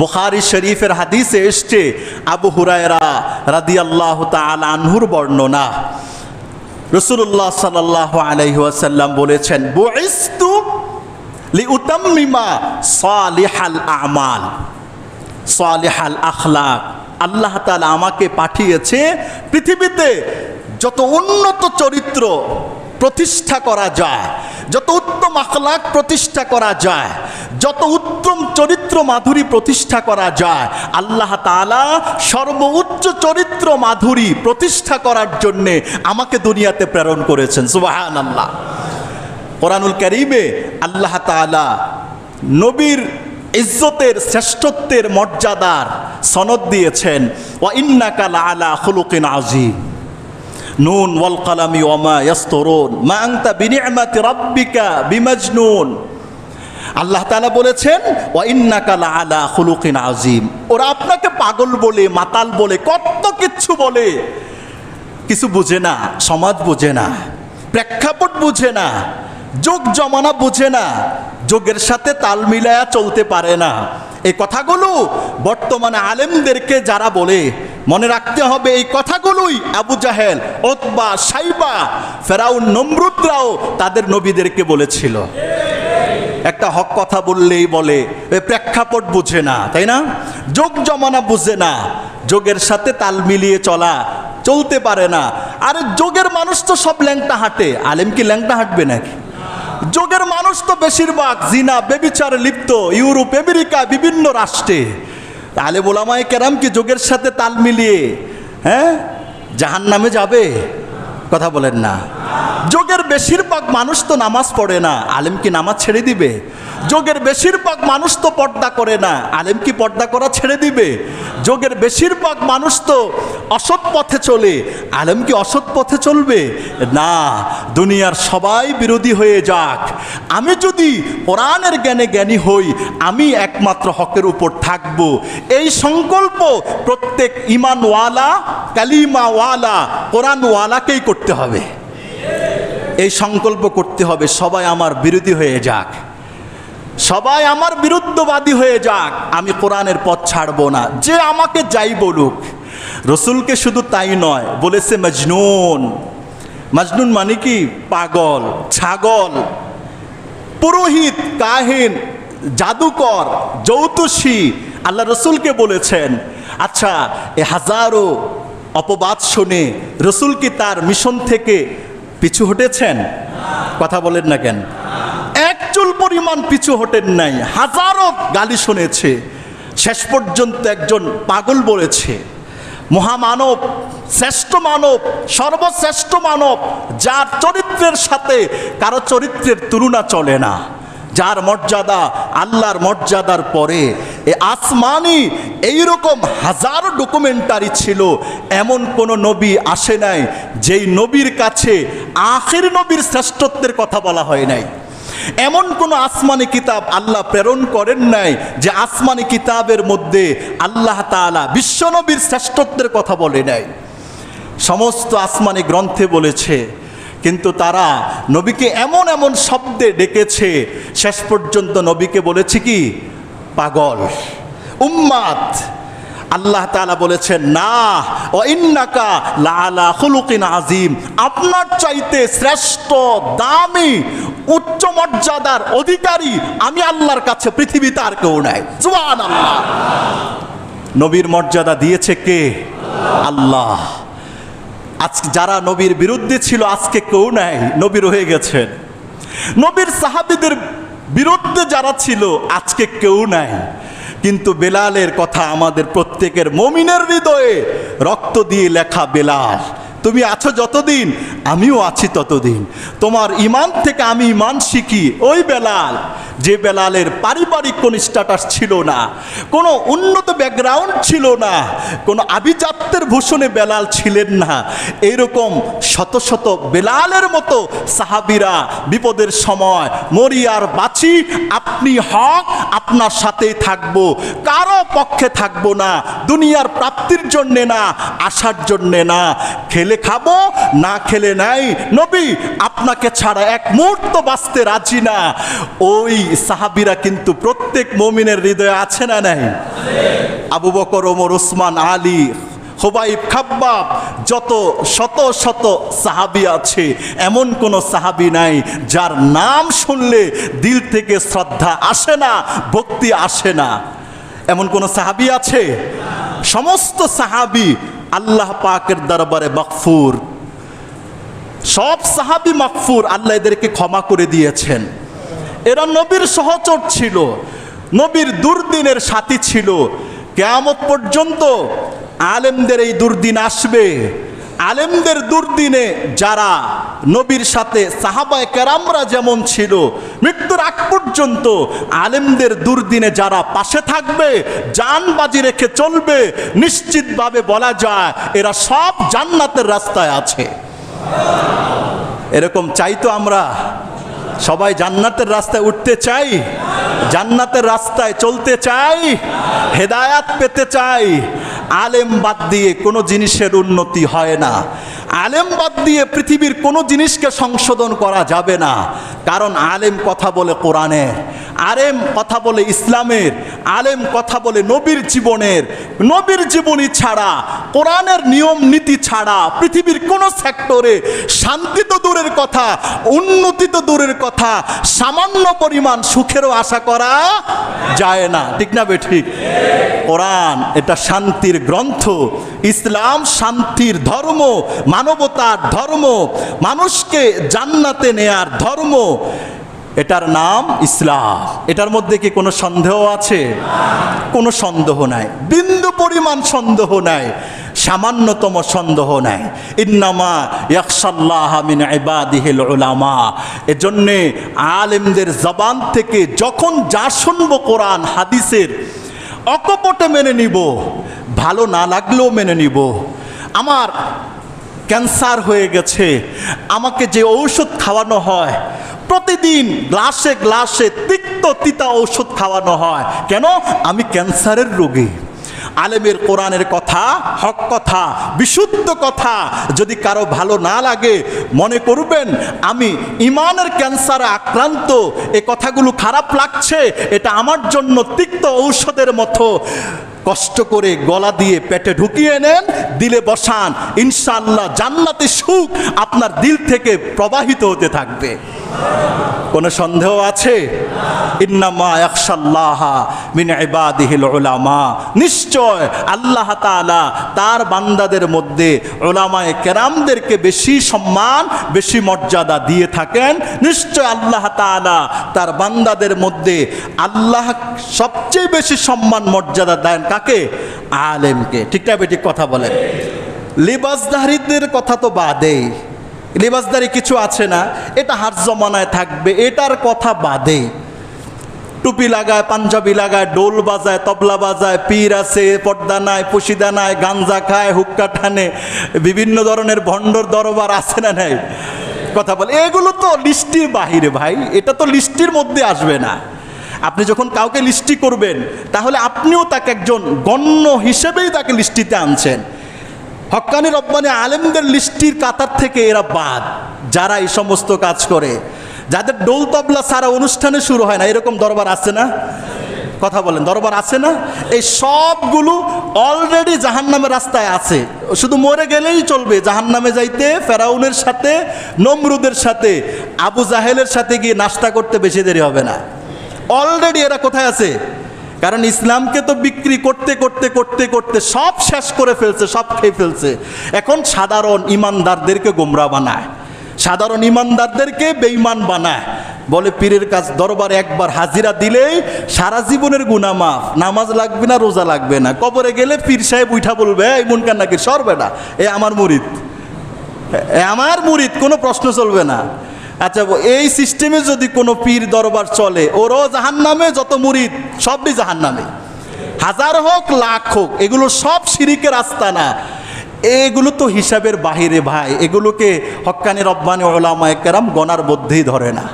বুখারি শরীফের হাদিসে এসছে, আবু হুরায়রা রাদিয়াল্লাহ তাআলা আনহুর বর্ণনা। রসুল্লাহ সাল্লাহ আলাইহাসাল্লাম বলেছেন আমাল। আখলাক। আল্লাহ তাআলা আমাকে পাঠিয়েছে পৃথিবীতে যত উন্নত চরিত্র প্রতিষ্ঠা করা যায়, যত উত্তম আখলাক প্রতিষ্ঠা করা যায়, যত উত্তম চরিত্র মাধুরী প্রতিষ্ঠা করা যায়। আল্লাহ তাআলা সর্বোচ্চ চরিত্র মাধুরী প্রতিষ্ঠা করার জন্যে আমাকে দুনিয়াতে প্রেরণ করেছেন। সুবাহান আল্লাহ কোরআনুল করিমে আল্লাহ তাআলা নবীর ইজ্জতের শ্রেষ্ঠত্বের মর্যাদার সনদ দিয়েছেন। ওয়া ইন্নাকা আলা খুলুকিন আজিম নুন ওয়াল কালামি ওয়ামা ইয়াস্তরুন। মা আনতা বিনিআমাতি রাব্বিকা বিমাজনুন। আল্লাহ তাআলা বলেছেন, ওয়া ইন্নাকা আলা খুলুকিন আজিম ওরা আপনাকে পাগল বলে, মাতাল বলে, কত কিচ্ছু বলে। কিছু বুঝে না, সমাজ বুঝে না, প্রেক্ষাপট বুঝে না, যোগ জমানা বুঝে না, যোগের সাথে তাল মিলায়া চলতে পারে না। এই কথাগুলো বর্তমানে আলেমদেরকে যারা বলে, মনে রাখতে হবে এই কথাগুলোই আবু জাহেল, ওতবা, সাইবা, ফেরাউন, নমরুদরাও তাদের নবীদেরকে বলেছিল। একটা হক কথা বললেই বলে প্রেক্ষাপট বুঝে না, তাই না? যোগ জমানা বুঝে না, যোগের সাথে তাল মিলিয়ে চলা চলতে পারে না। আরে যোগের মানুষ তো সব ল্যাংটা হাঁটে, আলেম কি ল্যাংটা হাঁটবে নাকি? যোগের মানুষ তো বেশিরভাগ জিনা, বেবিচার, লিপ্ত, ইউরোপ, আমেরিকা, বিভিন্ন রাষ্ট্রে। আলে বোলামায় কেরাম কি যোগের সাথে তাল মিলিয়ে হ্যাঁ জাহান নামে যাবে? কথা বলেন না। যোগের বেশিরভাগ মানুষ তো নামাজ পড়ে না, আলেম কি নামাজ ছেড়ে দিবে? যোগের বেশিরভাগ মানুষ তো পর্দা করে না, আলেম কি পর্দা করা ছেড়ে দিবে? যোগের বেশিরভাগ মানুষ তো অসৎ পথে চলে, আলেম কি অসৎ পথে চলবে? না, দুনিয়ার সবাই বিরোধী হয়ে যাক। আমি যদি কোরআনের জ্ঞানে জ্ঞানী হই, আমি একমাত্র হকের উপর থাকব। এই সংকল্প প্রত্যেক ইমানওয়ালা, কালিমাওয়ালা, কোরআনওয়ালাকেই করতে হবে। এই সংকল্প করতে হবে, সবাই আমার বিরোধী হয়ে যাক। সবাই আমার বিরুদ্ধবাদী হয়ে যাক, আমি কোরআনের পথ ছাড়বো না। যে আমাকে যাই বলুক, রসুলকে শুধু তাই নয়, বলেছে মজনুন। মজনুন মানে কি? পাগল, ছাগল, পুরোহিত, কাহিন, জাদুকর, যৌতুষী। আল্লাহ রসুলকে বলেছেন আচ্ছা এ হাজারো অপবাদ শুনে রসুল কি তার মিশন থেকে পিছু হটেছেন? কথা বলেন না কেন? একচুল পরিমাণ পিছু হটেন নাই, হাজারো গালি শুনেছে, শেষ পর্যন্ত একজন পাগল বলেছে, মহামানব, শ্রেষ্ঠ মানব, সর্বশ্রেষ্ঠ মানব, যার চরিত্রের সাথে কারও চরিত্রের তুলনা চলে না। যার মর্যাদা আল্লাহর মর্যাদার পরে, এ আসমানি এইরকম হাজারো ডকুমেন্টারি ছিল, এমন কোনো নবী আসে নাই, যেই নবীর কাছে আখের নবীর শ্রেষ্ঠত্বের কথা বলা হয় নাই। এমন কোন আসমানি কিতাব আল্লাহ প্রেরণ করেন নাই, যে আসমানি কিতাবের মধ্যে আল্লাহ তাআলা বিশ্বনবীর শ্রেষ্ঠত্বের কথা বলে নাই। সমস্ত আসমানি গ্রন্থে বলেছে কিন্তু তারা নবীকে এমন এমন শব্দে ডেকেছে, শেষ পর্যন্ত নবীকে বলেছে কি? পাগল, উম্মাদ। আল্লাহ তাআলা বলেছেন, না ও ইন্নাকা লালা হুলুকিন আজিম আপনার চাইতে শ্রেষ্ঠ, দামি, উচ্চ মর্যাদার অধিকারী আমি আল্লাহর কাছে পৃথিবীতে আর কেউ নাই। জুয়ান আল্লাহ নবীর মর্যাদা দিয়েছে কে? আল্লাহ। আজকে যারা নবীর বিরুদ্ধে ছিল, আজকে কেউ নাই, নবী রয়ে গেছেন। নবীর সাহাবিদের বিরুদ্ধে যারা ছিল, আজকে কেউ নাই। কিন্তু বেলালের কথা আমাদের প্রত্যেকের মমিনের হৃদয়ে রক্ত দিয়ে লেখা বেলাল, তুমি আছো যতদিন, আমিও আছি ততদিন। তোমার ইমান থেকে আমি ইমান শিখি, ওই বেলাল। যে বেলালের পারিবারিক কোনো স্ট্যাটাস ছিল না, কোনো উন্নত ব্যাকগ্রাউন্ড ছিল না, কোনো আভিজাত্যের ভূষণে বেলাল ছিলেন না। এইরকম শত শত বেলালের মতো সাহাবিরা বিপদের সময় মরি আর বাঁচি, আপনি হক, আপনার সাথেই থাকব, কারও পক্ষে থাকব না, দুনিয়ার প্রাপ্তির জন্যে না আসার জন্যে না। খেলে খাব, না খেলে নাই, নবী আপনাকে ছাড়া এক মুহূর্ত বাঁচতে রাজি না। ওই সাহাবিরা কিন্তু প্রত্যেক মমিনের হৃদয়ে আছে না নাই? আবু বকর, ওমর ওসমান আলী, হোবাইব, খাব্বাব, যত শত শত সাহাবি আছে, এমন কোন সাহাবি নাই যার নাম শুনলে দিল থেকে শ্রদ্ধা আসে না, ভক্তি আসে না। এমন কোন সাহাবি আছে? সমস্ত সাহাবি আল্লাহ পাকের দরবারে মকফুর সব সাহাবি মাকফুর আল্লাহ এদেরকে ক্ষমা করে দিয়েছেন। এরা নবীর সহচর ছিল, নবীর দুর্দিনের সাথী ছিল। কেয়ামত পর্যন্ত আলেমদের এই দুর্দিন আসবে। আলেমদের দুর্দিনে যারা নবীর সাথে সাহাবায় কেরামরা যেমন ছিল, মৃত্যুর আগ পর্যন্ত আলেমদের দুর্দিনে যারা পাশে থাকবে জান বাজি রেখে চলবে, নিশ্চিতভাবে বলা যায় এরা সব জান্নাতের রাস্তায় আছে। এরকম চাই তো আমরা সবাই জান্নাতের রাস্তায় উঠতে চাই, জান্নাতের রাস্তায় চলতে চাই, হেদায়াত পেতে চাই। আলেম বাদ দিয়ে কোনো জিনিসের উন্নতি হয় না। আলেম বাদ দিয়ে পৃথিবীর কোনো জিনিসকে সংশোধন করা যাবে না। কারণ আলেম কথা বলে কোরআনের আলেম কথা বলে ইসলামের, আলেম কথা বলে নবীর জীবনের। নবীর জীবনী ছাড়া, কোরআনের নিয়ম নীতি ছাড়া পৃথিবীর কোনো সেক্টরে শান্তি তো দূরের কথা, উন্নতি তো দূরের কথা, সামান্য পরিমাণ সুখেরও আশা করা যায় না। ঠিক না বে ঠিক কোরআন এটা শান্তির গ্রন্থ। ইসলাম শান্তির ধর্ম, মানবতার ধর্ম, মানুষকে জান্নাতে নেয়ার ধর্ম। এটার নাম ইসলাম। এটার মধ্যে কি কোনো সন্দেহ আছে? কোনো সন্দেহ নাই। বিন্দু পরিমাণ সন্দেহ নাই। সামান্যতম সন্দেহ নাই। ইন্নামা ইয়াকসাল্লাহ মিন ইবাদিহিল উলামা। এজন্যে আলেমদের জবান থেকে যখন যা শুনব কোরআন, হাদিসের, অকপটে মেনে নিব। ভালো না লাগলেও মেনে নিব। আমার ক্যান্সার হয়ে গেছে। আমাকে যে ঔষধ খাওয়ানো হয় প্রতিদিন গ্লাসে গ্লাসে তিক্ত তিতা ঔষধ খাওয়ানো হয়। কেন? আমি ক্যান্সারের রোগী। আলেমের কোরআনের কথা, হক কথা, বিশুদ্ধ কথা যদি কারও ভালো না লাগে, মনে করবেন, আমি ইমানের ক্যান্সারে আক্রান্ত, এ কথাগুলো খারাপ লাগছে, এটা আমার জন্য তিক্ত ঔষধের মতো। কষ্ট করে গলা দিয়ে পেটে ঢুকিয়ে নেন, দিলে বসান। ইনশাল্লাহ জান্নাতে সুখ আপনার দিল থেকে প্রবাহিত হতে থাকবে। কোনো সন্দেহ আছে? ইন্নামা ইয়াখশাল্লাহ মিন ইবাদিহিল উলামা। নিশ্চয় আল্লাহ তাআলা তার বান্দাদের মধ্যে উলামায়ে কেরামদেরকে বেশি সম্মান, বেশি মর্যাদা দিয়ে থাকেন। নিশ্চয় আল্লাহ তাআলা তার বান্দাদের মধ্যে আল্লাহ সবচেয়ে বেশি সম্মান, মর্যাদা দেন কাকে? আলেমকে ঠিকঠাক ঠিক কথা বলেন। লিবাসধারীদের কথা তো বাদেই লিবাসদারি কিছু আছে না, এটা হার জমানায় থাকবে, এটার কথা বাদে। টুপি লাগায়, পাঞ্জাবি লাগায় ডোল বাজায়, তবলা বাজায়, পীর আছে, পর্দা নাই, পুশিদা নাই, গাঞ্জা খায়, হুক্কা টানে, বিভিন্ন ধরনের ভণ্ডর দরবার আছে না নাই? কথা বলে, এগুলো তো লিস্টির বাহিরে ভাই, এটা তো লিস্টির মধ্যে আসবে না। আপনি যখন কাউকে লিস্টি করবেন, তাহলে আপনিও তাকে একজন গণ্য হিসেবেই তাকে লিস্টিতে আনছেন। হক্কানি রব্বানি আলেমদের লিস্টির কাতার থেকে এরা বাদ, যারা এই সমস্ত কাজ করে। যাদের ডোল তবলা সারা অনুষ্ঠানে শুরু হয় না, এরকম দরবার আছে না? কথা বলেন, দরবার আছে না? এই সবগুলো অলরেডি জাহান্নামের রাস্তায় আছে। শুধু মরে গেলেই চলবে, জাহান্নামে যাইতে, ফেরাউনের সাথে, নমরুদের সাথে, আবু জাহেলের সাথে গিয়ে নাস্তা করতে বেশি দেরি হবে না। অলরেডি এরা কোথায় আছে? কারণ ইসলামকে তো বিক্রি করতে করতে করতে করতে সব শেষ করে ফেলছে, সব খেয়ে ফেলছে। এখন সাধারণ ইমানদারদেরকে গোমরা বানায়। সাধারণ ইমানদারদেরকে বেঈমান বানায়। বলে পীরের কাজ দরবারে একবার হাজিরা দিলেই সারা জীবনের গুণা মাফ। নামাজ লাগবে না, রোজা লাগবে না। কবরে গেলে পীর সাহেব উঠা বলবে, এই মন কান্নাকে সরবে না। এ আমার মুরিদ। আমার মুরিদ, কোনো প্রশ্ন চলবে না। আচ্ছা এই সিস্টেমে যদি কোনো পীর দরবার চলে, ওরও জাহান নামে যত মুরিদ, সবই জাহান নামে হাজার হোক, লাখ হোক, এগুলো সব শিরিকের রাস্তা না এগুলো তো হিসাবের বাহিরে, ভাই। এগুলোকে হক্কানি রব্বানি ওলামা একরাম গনার মধ্যেই ধরে না।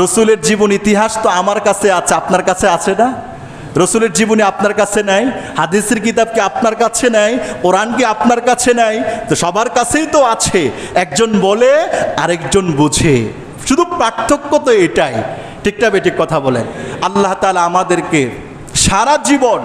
রসুলের জীবন ইতিহাস তো আমার কাছে আছে, আপনার কাছে আছে না? রসুলের জীবনী আপনার কাছে নেই, হাদিসের কিতাব কি আপনার কাছে নেই, কোরআন আপনার কাছে নেই? তো সবার কাছেই তো আছে। একজন বলে, আরেকজন বুঝে। শুধু পার্থক্য তো এটাই। ঠিকটা বেঠিক কথা বলেন? আল্লাহ তালা আমাদেরকে সারা জীবন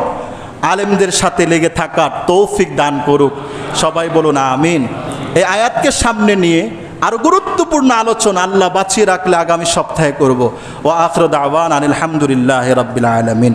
আলেমদের সাথে লেগে থাকার তৌফিক দান করুক। সবাই বলুন আমিন। এই আয়াতকে সামনে নিয়ে আরও গুরুত্বপূর্ণ আলোচনা আল্লাহ বাঁচিয়ে রাখলে আগামী সপ্তাহে করব। ও আখরদ আওয়ান আনিল হামদুলিল্লাহ রব্বিল আলমিন।